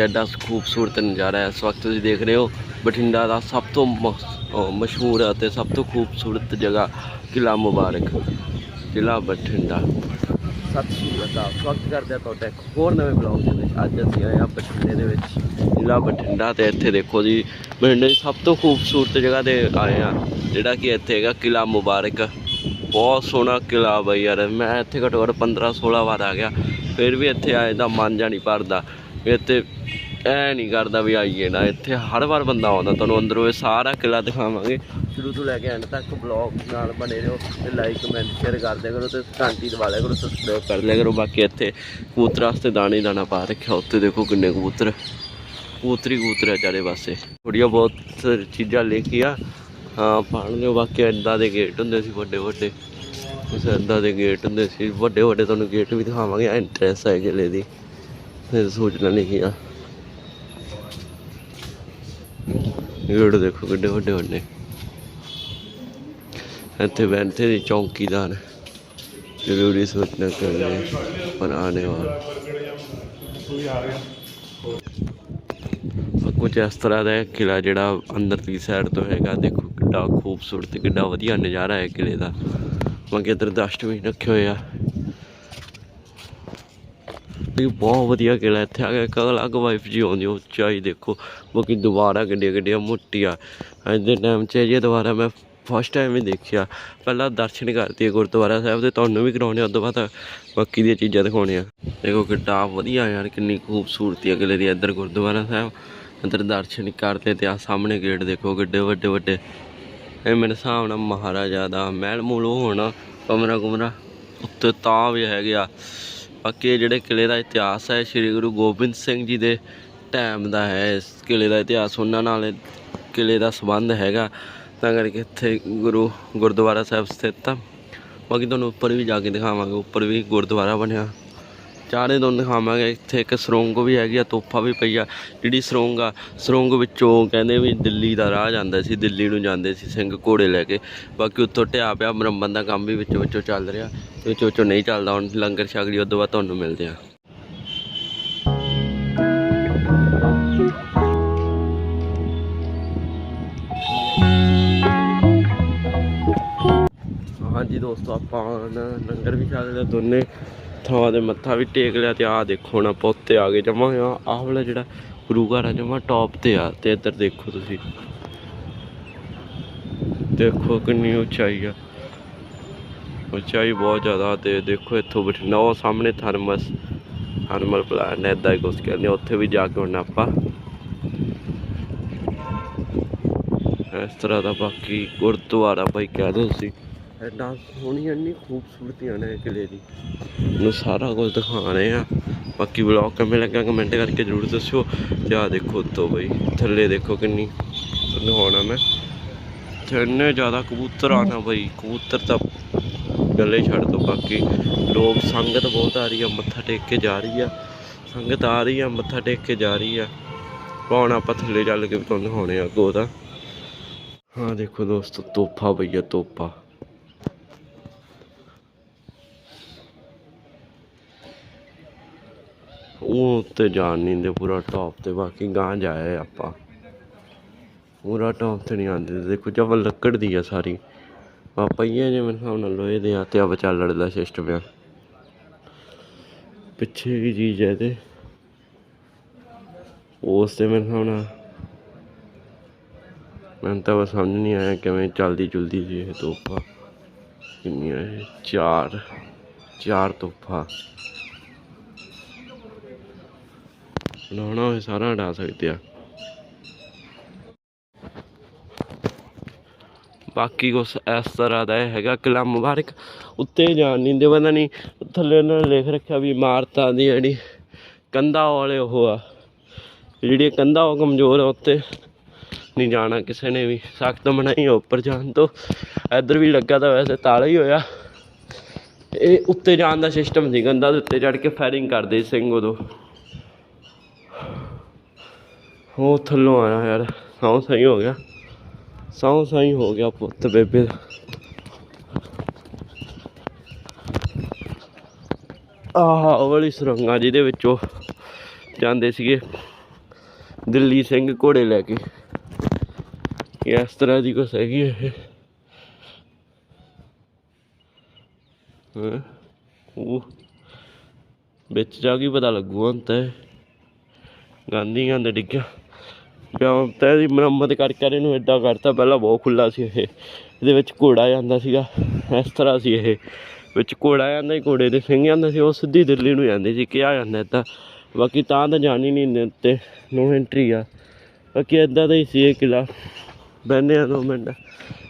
ਐਡਾ ਖੂਬਸੂਰਤ ਨਜ਼ਾਰਾ ਹੈ। ਇਸ ਵਕਤ ਤੁਸੀਂ ਦੇਖ ਰਹੇ ਹੋ ਬਠਿੰਡਾ ਦਾ ਸਭ ਤੋਂ ਮਸ਼ਹੂਰ ਅਤੇ ਸਭ ਤੋਂ ਖੂਬਸੂਰਤ ਜਗ੍ਹਾ ਕਿਲਾ ਮੁਬਾਰਕ ਜ਼ਿਲ੍ਹਾ ਬਠਿੰਡਾ। ਸਤਿ ਸ਼੍ਰੀ ਅਕਾਲ। ਸਵਾਗਤ ਕਰਦੇ ਹਾਂ ਤੁਹਾਡਾ ਇੱਕ ਹੋਰ ਨਵੇਂ ਬਲੌਗ ਦੇ ਵਿੱਚ। ਅੱਜ ਅਸੀਂ ਆਏ ਹਾਂ ਬਠਿੰਡੇ ਦੇ ਵਿੱਚ। ਜ਼ਿਲ੍ਹਾ ਬਠਿੰਡਾ ਤੇ ਇੱਥੇ ਦੇਖੋ ਜੀ ਬਠਿੰਡੇ ਦੀ ਸਭ ਤੋਂ ਖੂਬਸੂਰਤ ਜਗ੍ਹਾ ਤੇ ਆਏ ਹਾਂ ਜਿਹੜਾ ਕਿ ਇੱਥੇ ਹੈਗਾ ਕਿਲਾ ਮੁਬਾਰਕ। ਬਹੁਤ ਸੋਹਣਾ ਕਿਲਾ ਬਈ ਯਾਰ ਮੈਂ ਇੱਥੇ ਘੱਟੋ ਘੱਟ 15 16 ਵਾਰ ਆ ਗਿਆ ਫਿਰ ਵੀ ਇੱਥੇ ਆਏ ਦਾ ਮਨ ਜਾ ਨਹੀਂ ਭਰਦਾ। ਇੱਥੇ ਐ ਨਹੀਂ ਕਰਦਾ ਵੀ ਆਈਏ ਨਾ, ਇੱਥੇ ਹਰ ਵਾਰ ਬੰਦਾ ਆਉਂਦਾ ਤੁਹਾਨੂੰ ਅੰਦਰੋਂ, ਇਹ ਸਾਰਾ ਕਿਲਾ ਦਿਖਾਵਾਂਗੇ। ਸ਼ੁਰੂ ਤੋਂ ਲੈ ਕੇ ਐਂਡ ਤੱਕ ਬਲੌਗ ਨਾਲ ਬਣੇ ਰਹੋ ਤੇ ਲਾਈਕ ਕਮੈਂਟ ਸ਼ੇਅਰ ਕਰ ਦਿਆ ਕਰੋ ਤੇ ਘੰਟੀ ਦਬਾ ਲਿਆ ਕਰੋ ਸਬਸਕ੍ਰਾਈਬ ਕਰ ਲਿਆ ਕਰੋ। ਬਾਕੀ ਇੱਥੇ ਕਬੂਤਰ ਵਾਸਤੇ ਦਾਣੇ ਦਾਣਾ ਪਾ ਰੱਖਿਆ ਉੱਤੇ ਦੇਖੋ ਕਿੰਨੇ ਕਬੂਤਰ। ਕਬੂਤਰੀ ਕਬੂਤਰ ਹੈ ਚਾਰੇ ਪਾਸੇ। ਥੋੜੀਆਂ ਬਹੁਤ ਚੀਜ਼ਾਂ ਲੈ ਕੇ ਆ ਹਾਂ ਪਾਣ ਲਿਓ ਬਾਕੀ ਇੱਦਾਂ ਦੇ ਗੇਟ ਹੁੰਦੇ ਸੀ, ਵੱਡੇ ਵੱਡੇ। ਉਸ ਇੱਦਾਂ ਦੇ ਗੇਟ ਹੁੰਦੇ ਸੀ, ਵੱਡੇ ਵੱਡੇ ਤੁਹਾਨੂੰ ਗੇਟ ਵੀ ਦਿਖਾਵਾਂਗੇ ਐਂਟਰੈਂਸ ਹੈ ਕਿਲੇ ਦੀ। ਫਿਰ ਸੋਚਣਾ ਲਿਖੀ ਆ ਗੇਟ ਦੇਖੋ ਕਿੱਡੇ ਵੱਡੇ ਵੱਡੇ। ਇੱਥੇ ਬੈਠੇ ਦੀ ਚੌਂਕੀਦਾਰ। ਜ਼ਰੂਰੀ ਸੂਚਨਾ ਕਰ ਰਹੇ ਪਰ ਆने ਵਾਲਾ। ਕੁਝ ਇਸ ਤਰ੍ਹਾਂ ਦਾ ਹੈ ਕਿਲਾ ਜਿਹੜਾ ਅੰਦਰਲੀ ਸਾਈਡ ਤੋਂ ਹੈਗਾ, ਦੇਖੋ ਕਿੱਡਾ ਖੂਬਸੂਰਤ, ਕਿੱਡਾ ਵਧੀਆ ਨਜ਼ਾਰਾ ਹੈ ਕਿਲੇ ਦਾ। ਬਾਕੀ ਇੱਧਰ ਦਸ਼ਟਵੀ ਰੱਖੇ ਹੋਏ ਆ। ਇਹ ਬਹੁਤ ਵਧੀਆ ਕਿਲਾ ਇੱਥੇ ਆ ਕੇ ਇੱਕ ਅਲੱਗ ਵਾਈਫ ਜੀ ਆਉਂਦੀ ਆ, ਉੱਚਾਈ ਦੇਖੋ। ਬਾਕੀ ਦੁਬਾਰਾ ਗੱਡੀਆਂ ਗੱਡੀਆਂ ਮੋਟੀਆਂ। ਅੱਜ ਦੇ ਟਾਈਮ 'ਚ ਇਹ ਦੁਬਾਰਾ ਮੈਂ ਫਸਟ ਟਾਈਮ ਹੀ ਦੇਖਿਆ। ਪਹਿਲਾਂ ਦਰਸ਼ਨ ਕਰਤੀ ਗੁਰਦੁਆਰਾ ਸਾਹਿਬ ਦੇ ਤੁਹਾਨੂੰ ਵੀ ਕਰਾਉਣੇ ਆ ਉਸ ਤੋਂ ਬਾਅਦ ਬਾਕੀ ਦੀਆਂ ਚੀਜ਼ਾਂ ਦਿਖਾਉਣੀਆਂ। ਦੇਖੋ ਕਿੱਡਾ ਵਧੀਆ ਯਾਰ ਕਿੰਨੀ ਖੂਬਸੂਰਤੀ ਹੈ ਕਿਲੇ ਦੀ ਇੱਧਰ ਗੁਰਦੁਆਰਾ ਸਾਹਿਬ। ਅੰਦਰ ਦਰਸ਼ਨ ਕਰਦੇ ਤੇ ਆ ਸਾਹਮਣੇ ਗੇਟ ਦੇਖੋ ਕਿੱਡੇ ਵੱਡੇ ਵੱਡੇ। ਇਹ ਮੇਰੇ ਹਿਸਾਬ ਨਾਲ ਮਹਾਰਾਜਾ ਦਾ ਮਹਿਲ ਮੂਲ ਉਹ ਹੋਣਾ ਕਮਰਾ ਕੁਮਰਾ ਉੱਤੇ ਤਾਂ ਵੀ ਹੈਗੇ ਆ। ਬਾਕੀ ਇਹ ਜਿਹੜੇ ਕਿਲੇ ਦਾ ਇਤਿਹਾਸ ਹੈ, ਸ੍ਰੀ ਗੁਰੂ ਗੋਬਿੰਦ ਸਿੰਘ ਜੀ ਦੇ ਟਾਈਮ ਦਾ ਹੈ, ਇਸ ਕਿਲੇ ਦਾ ਇਤਿਹਾਸ ਉਹਨਾਂ ਨਾਲ ਇਹ ਕਿਲੇ ਦਾ ਸੰਬੰਧ ਹੈਗਾ। ਤਾਂ ਕਰਕੇ ਇੱਥੇ ਗੁਰੂ ਗੁਰਦੁਆਰਾ ਸਾਹਿਬ ਸਥਿਤ ਆ। ਬਾਕੀ ਤੁਹਾਨੂੰ ਉੱਪਰ ਵੀ ਜਾ ਕੇ ਦਿਖਾਵਾਂਗੇ, ਉੱਪਰ ਵੀ ਗੁਰਦੁਆਰਾ ਬਣਿਆ। ਚਾਰੇ ਤੁਹਾਨੂੰ ਦਿਖਾਵਾਂਗੇ ਇੱਥੇ ਇੱਕ ਸਰੋਂਗ ਵੀ ਹੈਗੀ ਆ ਤੋਫਾ ਵੀ ਪਈ ਆ। ਜਿਹੜੀ ਸਰੋਂਗ ਆ, ਸਰੋਂਗ ਵਿੱਚੋਂ ਕਹਿੰਦੇ ਵੀ ਦਿੱਲੀ ਦਾ ਰਾਹ ਜਾਂਦਾ ਸੀ, ਦਿੱਲੀ ਨੂੰ ਜਾਂਦੇ ਸੀ ਸਿੰਘ ਘੋੜੇ ਲੈ ਕੇ। ਬਾਕੀ ਉੱਥੋਂ ਢਿਆ ਪਿਆ, ਮੁਰੰਮਤ ਦਾ ਕੰਮ ਵੀ ਵਿੱਚੋਂ ਵਿੱਚੋਂ ਚੱਲ ਰਿਹਾ। ਵਿੱਚੋਂ ਵਿੱਚੋਂ ਨਹੀਂ ਚੱਲਦਾ, ਹੁਣ ਲੰਗਰ ਛਕ ਲਈ, ਉਦੋਂ ਬਾਅਦ ਤੁਹਾਨੂੰ ਮਿਲਦੇ ਆ। ਹਾਂਜੀ ਦੋਸਤੋ, ਆਪਾਂ ਨਾ ਲੰਗਰ ਵੀ ਛਕ ਲਿਆ ਦੋਨੇ। ਥਾਵਾਂ ਦੇ ਮੱਥਾ ਵੀ ਟੇਕ ਲਿਆ ਤੇ ਆਹ ਦੇਖੋ ਹੁਣ ਆਪਾਂ ਆ ਗਏ ਜਮਾ ਆਹ ਵਾਲਾ ਜਿਹੜਾ ਗੁਰੂ ਘਰ ਆ ਜਮਾ ਟੌਪ ਤੇ ਆ ਤੇ ਇੱਧਰ ਦੇਖੋ ਤੁਸੀਂ। ਦੇਖੋ ਕਿੰਨੀ ਉਚਾਈ ਆ। ਉਚਾਈ ਬਹੁਤ ਜ਼ਿਆਦਾ ਤੇ ਦੇਖੋ ਇੱਥੋਂ ਬਠਿੰਡਾ ਉਹ ਸਾਹਮਣੇ ਥਰਮਸ, ਥਰਮਲ ਪਲਾਂਟ ਹੈ ਇਦਾਂ ਹੀ ਕੁਛ ਕਹਿੰਦੇ ਉੱਥੇ ਵੀ ਜਾ ਕੇ ਹੁਣ ਆਪਾਂ ਇਸ ਤਰ੍ਹਾਂ ਦਾ ਬਾਕੀ ਗੁਰਦੁਆਰਾ ਭਾਈ ਕਹਿ ਦੋ ਤੁਸੀਂ। ਐਡਾ ਸੋਹਣੀ ਇੰਨੀ ਖੂਬਸੂਰਤੀਆਂ ਨੇ ਕਿਲੇ ਦੀ। ਨੂੰ ਸਾਰਾ ਕੁਝ ਦਿਖਾ ਰਹੇ ਆ। ਬਾਕੀ ਵਲੌਗ ਕਿਵੇਂ ਲੱਗਾ ਕਮੈਂਟ ਕਰਕੇ ਜ਼ਰੂਰ ਦੱਸਿਓ। ਤੇ ਆ ਦੇਖੋ ਉੱਤੋਂ ਬਈ, ਥੱਲੇ ਦੇਖੋ ਕਿੰਨੀ ਦਿਖਾਉਣਾ ਮੈਂ। ਇੰਨੇ ਜ਼ਿਆਦਾ ਕਬੂਤਰ ਆਣਾ ਬਈ, ਕਬੂਤਰ ਤਾਂ ਗੱਲੇ ਛੱਡ ਦੋ। ਬਾਕੀ ਲੋਕ ਸੰਗਤ ਬਹੁਤ ਆ ਰਹੀ ਆ, ਮੱਥਾ ਟੇਕ ਕੇ ਜਾ ਰਹੀ ਆ। ਸੰਗਤ ਆ ਰਹੀ ਆ, ਮੱਥਾ ਟੇਕ ਕੇ ਜਾ ਰਹੀ ਆ। ਹੁਣ ਆਪਾਂ ਥੱਲੇ ਚੱਲ ਕੇ ਵੀ ਤੁਹਾਨੂੰ ਦਿਖਾਉਣੇ ਆ ਅੱਗੋਂ ਦਾ ਹਾਂ ਦੇਖੋ ਦੋਸਤੋ ਤੋਪਾ ਭਈਆ ਤੋਪਾ ਉਹ ਉੱਤੇ ਜਾਣ ਨਹੀਂ ਦੇ ਪੂਰਾ ਟੌਪ ਤੇ ਬਾਕੀ ਗਾਂ ਜਾਏ ਆਪਾਂ। ਪੂਰਾ ਟੌਪ ਤੇ ਨਹੀਂ ਆਉਂਦੇ ਦੇਖੋ ਜਬ ਲੱਕੜ ਦੀ ਆ ਸਾਰੀ। ਆ ਪਈਏ ਜਿਵੇਂ ਹਿਸਾਬ ਨਾਲ ਲੋਹੇ ਦੇ ਆ ਤੇ ਆ ਵਿਚਾਲੜ ਦਾ ਸਿਸਟਮ ਆ। ਪਿੱਛੇ ਕੀ ਚੀਜ਼ ਹੈ ਤੇ ਉਸ ਤੇ ਮੇਰੇ ਹਿਸਾਬ ਨਾਲ ਮੈਨੂੰ ਤਾਂ ਬਸ ਸਮਝ ਨਹੀਂ ਆਇਆ ਕਿਵੇਂ ਚੱਲਦੀ ਚੁਲਦੀ ਸੀ ਇਹ ਤੋਪਾ ਕਿੰਨੀਆਂ ਇਹ? ਚਾਰ। ਚਾਰ ਤੋਪਾ ਬਣਾਉਣਾ ਹੋਏ ਸਾਰਾ ਹਟਾ ਸਕਦੇ ਆ ਬਾਕੀ ਕੁਛ ਇਸ ਤਰ੍ਹਾਂ ਦਾ ਇਹ ਹੈਗਾ ਕਿਲਾ ਮੁਬਾਰਕ ਉੱਤੇ ਜਾਣ ਨਹੀਂ ਦੇ ਪਤਾ ਨਹੀਂ ਥੱਲੇ ਉਹਨਾਂ ਨੇ ਲਿਖ ਰੱਖਿਆ ਵੀ ਇਮਾਰਤਾਂ ਦੀ ਜਿਹੜੀ ਕੰਧਾਂ ਵਾਲੇ ਉਹ ਆ। ਜਿਹੜੀ ਕੰਧਾਂ ਉਹ ਕਮਜ਼ੋਰ ਆ, ਉੱਤੇ ਨਹੀਂ ਜਾਣਾ ਕਿਸੇ ਨੇ ਵੀ। ਸਖਤ ਮਨਾਹੀ ਆ ਉੱਪਰ ਜਾਣ ਤੋਂ। ਇੱਧਰ ਵੀ ਲੱਗਾ ਤਾਂ ਵੈਸੇ ਤਾਲਾ ਹੀ ਹੋਇਆ। ਇਹ ਉੱਤੇ ਜਾਣ ਦਾ ਸਿਸਟਮ ਸੀ, ਕੰਧਾਂ ਦੇ ਉੱਤੇ ਚੜ ਕੇ ਫਾਇਰਿੰਗ ਕਰਦੇ ਸਿੰਘ ਉਦੋਂ। ਉਹ ਥੱਲੋਂ ਆਇਆ ਯਾਰ। ਸੌ ਸਹੀ ਹੋ ਗਿਆ। ਸੌ ਸਹੀ ਹੋ ਗਿਆ ਪੁੱਤ ਬੇਬੇ ਦਾ। ਆਹ ਉਹ ਵਾਲੀ ਸੁਰੰਗਾਂ ਜਿਹਦੇ ਵਿੱਚੋਂ ਜਾਂਦੇ ਸੀਗੇ ਦਿੱਲੀ ਸਿੰਘ ਘੋੜੇ ਲੈ ਕੇ। ਇਸ ਤਰ੍ਹਾਂ ਦੀ ਕੁਛ ਹੈਗੀ ਇਹ। ਉਹ ਵਿੱਚ ਜਾ ਕੇ ਪਤਾ ਲੱਗੂ ਹੁਣ ਤਾਂ ਇਹ। ਗਾਂਧੀ ਗੰਦ ਡਿੱਗਿਆ। ਪਿਆ ਤਾਂ ਇਹਦੀ ਮੁਰੰਮਤ ਕਰ ਕਰ ਇਹਨੂੰ ਏਦਾਂ ਕਰਤਾ। ਪਹਿਲਾਂ ਬਹੁਤ ਖੁੱਲਾ ਸੀ ਇਹ। ਇਹਦੇ ਵਿੱਚ ਘੋੜਾ ਜਾਂਦਾ ਸੀਗਾ। ਇਸ ਤਰ੍ਹਾਂ ਸੀ ਇਹ। ਵਿੱਚ ਘੋੜਾ ਜਾਂਦਾ ਸੀ, ਘੋੜੇ ਦੇ ਸਿੰਘ ਜਾਂਦਾ ਸੀ। ਉਹ ਸਿੱਧੀ ਦਿੱਲੀ ਨੂੰ ਜਾਂਦੇ ਸੀ, ਕਿਹਾ ਜਾਂਦਾ ਏਦਾਂ। ਬਾਕੀ ਤਾਂ ਤਾਂ ਜਾਣ ਹੀ ਨਹੀਂ ਦਿੰਦੇ ਨੋ ਐਂਟਰੀ ਆ। ਬਾਕੀ ਏਦਾਂ ਦਾ ਹੀ ਸੀ ਇਹ ਕਿਲਾ ਬਹਿੰਦੇ ਆ ਦੋ ਮਿੰਟ।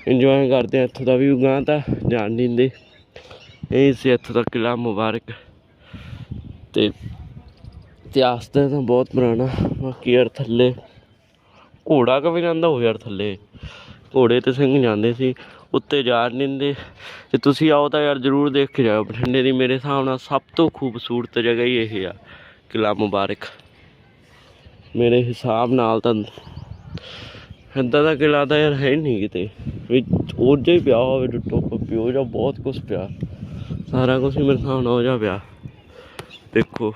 ਇੰਜੋਏ ਕਰਦੇ ਆ ਇੱਥੋਂ ਦਾ ਵੀ। ਗਾਂ ਤਾਂ ਜਾਣ ਨਹੀਂ ਦਿੰਦੇ। ਇਹ ਸੀ ਇੱਥੋਂ ਦਾ ਕਿਲਾ ਮੁਬਾਰਕ। ਤੇ ਇਤਿਹਾਸ ਤਾਂ ਬਹੁਤ ਪੁਰਾਣਾ। ਬਾਕੀ ਯਾਰ ਥੱਲੇ ਘੋੜਾ ਕਿਵੇਂ ਜਾਂਦਾ ਹੋ ਯਾਰ ਥੱਲੇ। ਘੋੜੇ ਤੇ ਸਿੰਘ ਜਾਂਦੇ ਸੀ, ਉੱਤੇ ਜਾ ਨਹੀਂ ਦਿੰਦੇ। ਜੇ ਤੁਸੀਂ ਆਓ ਤਾਂ ਯਾਰ ਜ਼ਰੂਰ ਦੇਖ ਕੇ ਜਾਓ ਬਠਿੰਡੇ ਦੀ ਮੇਰੇ ਹਿਸਾਬ ਨਾਲ ਸਭ ਤੋਂ ਖੂਬਸੂਰਤ ਜਗ੍ਹਾ ਹੀ ਇਹ ਆ ਕਿਲਾ ਮੁਬਾਰਕ। ਮੇਰੇ ਹਿਸਾਬ ਨਾਲ ਤਾਂ ਇੱਦਾਂ ਦਾ ਕਿਲਾ ਤਾਂ ਯਾਰ ਹੈ ਨਹੀਂ ਕਿਤੇ। ਵੀ ਉਹ ਜਿਹਾ ਹੀ ਪਿਆ ਹੋਵੇ ਟੁੱਟੋ ਪਿਓ ਜਾਂ ਬਹੁਤ ਕੁਝ ਪਿਆ। ਸਾਰਾ ਕੁਝ ਹੀ ਮੇਰੇ ਹਿਸਾਬ ਨਾਲ ਹੋ ਜਾ ਪਿਆ। ਦੇਖੋ।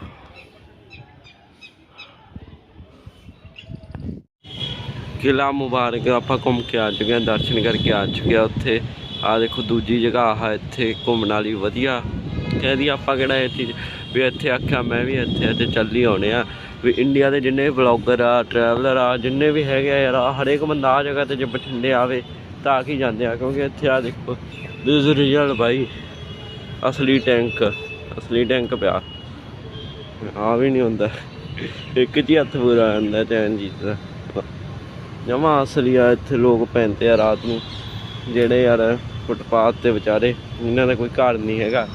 ਕਿਲਾ ਮੁਬਾਰਕ ਆਪਾਂ ਘੁੰਮ ਕੇ ਆ ਚੁੱਕੇ ਹਾਂ, ਦਰਸ਼ਨ ਕਰਕੇ ਆ ਚੁੱਕੇ ਹਾਂ ਉੱਥੇ। ਆ ਦੇਖੋ ਦੂਜੀ ਜਗ੍ਹਾ ਆ ਇੱਥੇ ਘੁੰਮਣ ਵਾਲੀ ਵਧੀਆ। ਕਹਿੰਦੀ ਆਪਾਂ ਕਿਹੜਾ ਇਹ ਚੀਜ਼ ਵੀ ਇੱਥੇ ਆਖਿਆ ਮੈਂ ਵੀ ਇੱਥੇ ਇੱਥੇ ਚੱਲ ਹੀ ਆਉਣੇ ਆ ਵੀ ਇੰਡੀਆ ਦੇ ਜਿੰਨੇ ਵੀ ਬਲੌਗਰ ਆ ਟਰੈਵਲਰ ਆ, ਜਿੰਨੇ ਵੀ ਹੈਗੇ ਆ ਯਾਰ ਹਰੇਕ ਬੰਦਾ ਆ ਜਗ੍ਹਾ ਤੇ ਜੇ ਬਠਿੰਡੇ ਆਵੇ ਤਾਂ ਆ ਕੇ ਜਾਂਦੇ ਆ? ਕਿਉਂਕਿ ਇੱਥੇ ਆ ਦੇਖੋ ਦਿਸ ਰੀਅਲ ਬਾਈ। ਅਸਲੀ ਟੈਂਕ ਅਸਲੀ ਟੈਂਕ ਪਿਆ। ਆ ਵੀ ਨਹੀਂ ਹੁੰਦਾ। ਇੱਕ ਚ ਹੀ ਹੱਥ ਪੂਰਾ ਆ ਜਾਂਦਾ ਚੈਨ ਜੀ ਦਾ ਜਮਾ ਅਸਲੀ ਆ, ਇੱਥੇ ਲੋਕ ਪੈਂਦੇ ਆ ਰਾਤ ਨੂੰ। ਜਿਹੜੇ ਯਾਰ ਫੁੱਟਪਾਥ ਤੇ ਵਿਚਾਰੇ, ਇਹਨਾਂ ਦਾ ਕੋਈ ਘਰ ਨਹੀਂ ਹੈਗਾ।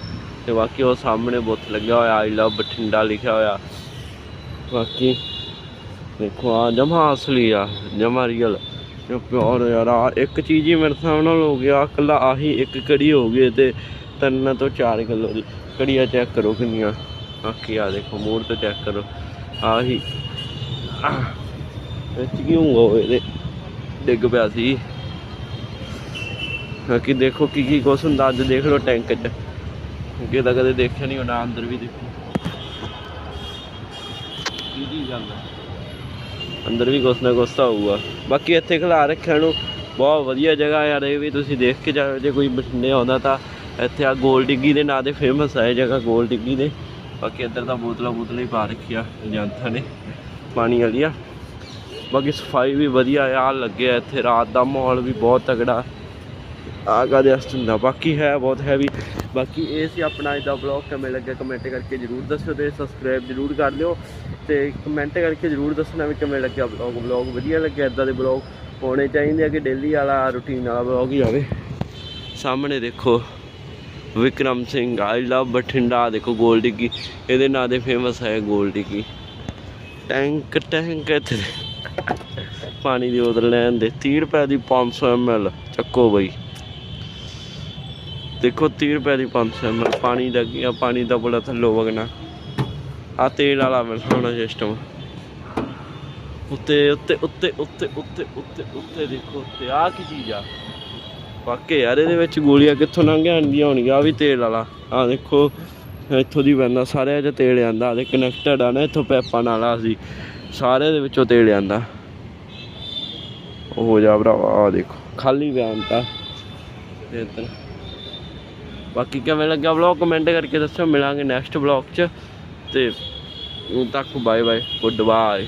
ਤੇ ਬਾਕੀ ਉਹ ਸਾਹਮਣੇ ਬੁੱਤ ਲੱਗਿਆ ਹੋਇਆ ਆਈ ਲਵ ਬਠਿੰਡਾ ਲਿਖਿਆ ਹੋਇਆ। ਬਾਕੀ ਦੇਖੋ, ਆ ਜਮਾ ਅਸਲੀ ਆ, ਜਮਾ ਰੀਅਲ ਜੋ ਪਿਓਰ ਯਾਰ ਆ ਇੱਕ ਚੀਜ਼ ਹੀ ਮੇਰੇ ਸਾਹਮਣੇ ਹੋ ਗਿਆ ਇਕੱਲਾ ਆਹੀ ਇੱਕ ਕੜੀ ਹੋ ਗਈ, ਤੇ ਤਿੰਨ ਤੋਂ ਚਾਰ ਕਿਲੋ ਦੀ ਕੜੀਆਂ ਚੈੱਕ ਕਰੋ ਕਿੰਨੀਆਂ। ਬਾਕੀ ਆ ਦੇਖੋ ਮੂਡ ਤੇ ਚੈੱਕ ਕਰੋ। ਆਹੀ। ਵਿੱਚ ਕੀ ਹੋਊਗਾ ਇਹਦੇ? ਡਿੱਗ ਪਿਆ ਸੀ। ਬਾਕੀ ਦੇਖੋ ਕੀ ਕੀ ਕੁਛ ਹੁੰਦਾ ਅੱਜ ਦੇਖ ਲਓ ਟੈਂਕ 'ਚ। ਅੱਗੇ ਤਾਂ ਕਦੇ ਦੇਖਿਆ ਨਹੀਂ ਹੋਣਾ ਅੰਦਰ ਵੀ ਦੇਖੋ। ਕੀ ਕੀ ਗੱਲ ਹੈ ਅੰਦਰ ਵੀ ਕੁਛ ਨਾ ਕੁਛ ਤਾਂ ਹੋਊਗਾ। ਬਾਕੀ ਇੱਥੇ ਖਿਲਾ ਰੱਖਿਆ ਨੂੰ ਬਹੁਤ ਵਧੀਆ ਜਗ੍ਹਾ ਯਾਰ ਇਹ ਵੀ ਤੁਸੀਂ ਦੇਖ ਕੇ ਜਾਓ ਜੇ ਕੋਈ ਬਠਿੰਡੇ ਆਉਂਦਾ ਤਾਂ ਇੱਥੇ ਆ ਗੋਲ ਡਿੱਗੀ ਦੇ ਨਾਂ ਤੇ ਫੇਮਸ ਹੈ ਜਗ੍ਹਾ ਗੋਲ ਡਿੱਗੀ ਦੇ। ਬਾਕੀ ਇੱਧਰ ਤਾਂ ਬੋਤਲਾਂ ਬੋਤਲਾਂ ਹੀ ਪਾ ਰੱਖੀਆ ਏਜੰਟਾਂ ਨੇ ਪਾਣੀ ਵਾਲੀਆਂ। ਬਾਕੀ ਸਫ਼ਾਈ ਵੀ ਵਧੀਆ ਆ, ਆਹ ਲੱਗਿਆ ਇੱਥੇ, ਰਾਤ ਦਾ ਮਾਹੌਲ ਵੀ ਬਹੁਤ ਤਗੜਾ ਆ ਕਾਦੇ ਹੁੰਦਾ ਬਾਕੀ ਹੈ ਬਹੁਤ ਹੈਵੀ ਬਾਕੀ ਇਹ ਸੀ ਆਪਣਾ ਅੱਜ ਦਾ ਵਲੌਗ ਕਿਵੇਂ ਲੱਗਿਆ ਕਮੈਂਟ ਕਰਕੇ ਜਰੂਰ ਦੱਸਿਓ ਤੇ ਸਬਸਕ੍ਰਾਈਬ ਜਰੂਰ ਕਰ ਲਿਓ। ਤੇ ਕਮੈਂਟ ਕਰਕੇ ਜਰੂਰ ਦੱਸਣਾ ਵੀ ਕਿਵੇਂ ਲੱਗਿਆ ਵਲੌਗ ਵਲੌਗ ਵਧੀਆ ਲੱਗਿਆ ਇਦਾਂ ਦੇ ਵਲੌਗ ਪਾਉਣੇ ਚਾਹੀਦੇ ਆ ਕਿ ਡੇਲੀ ਵਾਲਾ ਰੁਟੀਨ ਵਾਲਾ ਵਲੌਗ ਹੀ ਆਵੇ। ਸਾਹਮਣੇ ਦੇਖੋ, ਵਿਕਰਮ ਸਿੰਘ ਆਈ ਲਵ ਬਠਿੰਡਾ, ਦੇਖੋ ਗੋਲ ਡਿੱਗੀ ਇਹਦੇ ਨਾਂ ਦੇ ਫੇਮਸ ਹੈ ਗੋਲ ਡਿੱਗੀ ਟੈਂਕ ਟੈਂਕ ਇੱਥੇ। ਪਾਣੀ ਦੀ ਬੋਤਲ ਲੈਣ ਦੇ 30 ਰੁਪਏ ਦੀ 500 ml ਚੱਕੋ ਬਈ। ਦੇਖੋ 30 ਰੁਪਏ ਦੀ 500 ml ਪਾਣੀ ਦਾ ਕੀ ਪਾਣੀ ਦਾ ਬੜਾ ਥੱਲੋ ਵਗਣਾ। ਆ ਤੇਲ ਵਾਲਾ ਮਿਲਣਾ ਸਿਸਟਮ ਉੱਤੇ ਉੱਤੇ ਉੱਤੇ ਉੱਤੇ ਉੱਤੇ ਉੱਤੇ ਉੱਤੇ ਦੇਖੋ, ਉੱਤੇ ਆ ਕੀ ਚੀਜ਼ ਆ? ਵਾਕੇ ਯਾਰ, ਇਹਦੇ ਵਿੱਚ ਗੋਲੀਆਂ ਕਿੱਥੋਂ ਲੰਘ ਆਉਂਦੀਆਂ ਹੋਣਗੀਆਂ, ਆ ਵੀ ਤੇਲ ਵਾਲਾ। ਆ ਦੇਖੋ, ਇੱਥੋਂ ਦੀ ਬੰਦਾ ਸਾਰਿਆਂ 'ਚ ਤੇਲ ਆਂਦਾ ਤੇ ਕਨੈਕਟਡ ਆ ਨਾ, ਇੱਥੋਂ ਪੈਪਾਂ ਨਾਲ ਆ ਸੀ ਸਾਰੇ ਦੇ ਵਿੱਚੋਂ ਤੇਲ ਆਂਦਾ। ਹੋ ਜਾ ਭਰਾਵਾ ਆ ਦੇਖੋ। ਖਾਲੀ ਬਿਆਨ ਤਾਂ। ਤੇ ਇੱਧਰ। ਬਾਕੀ ਕਿਵੇਂ ਲੱਗਾ ਵਲੌਗ ਕਮੈਂਟ ਕਰਕੇ ਦੱਸੋ ਮਿਲਾਂਗੇ ਨੈਕਸਟ ਵਲੌਗ 'ਚ। ਤੇ ਉਦੋਂ ਤੱਕ ਬਾਏ ਬਾਏ ਗੁੱਡ ਬਾਏ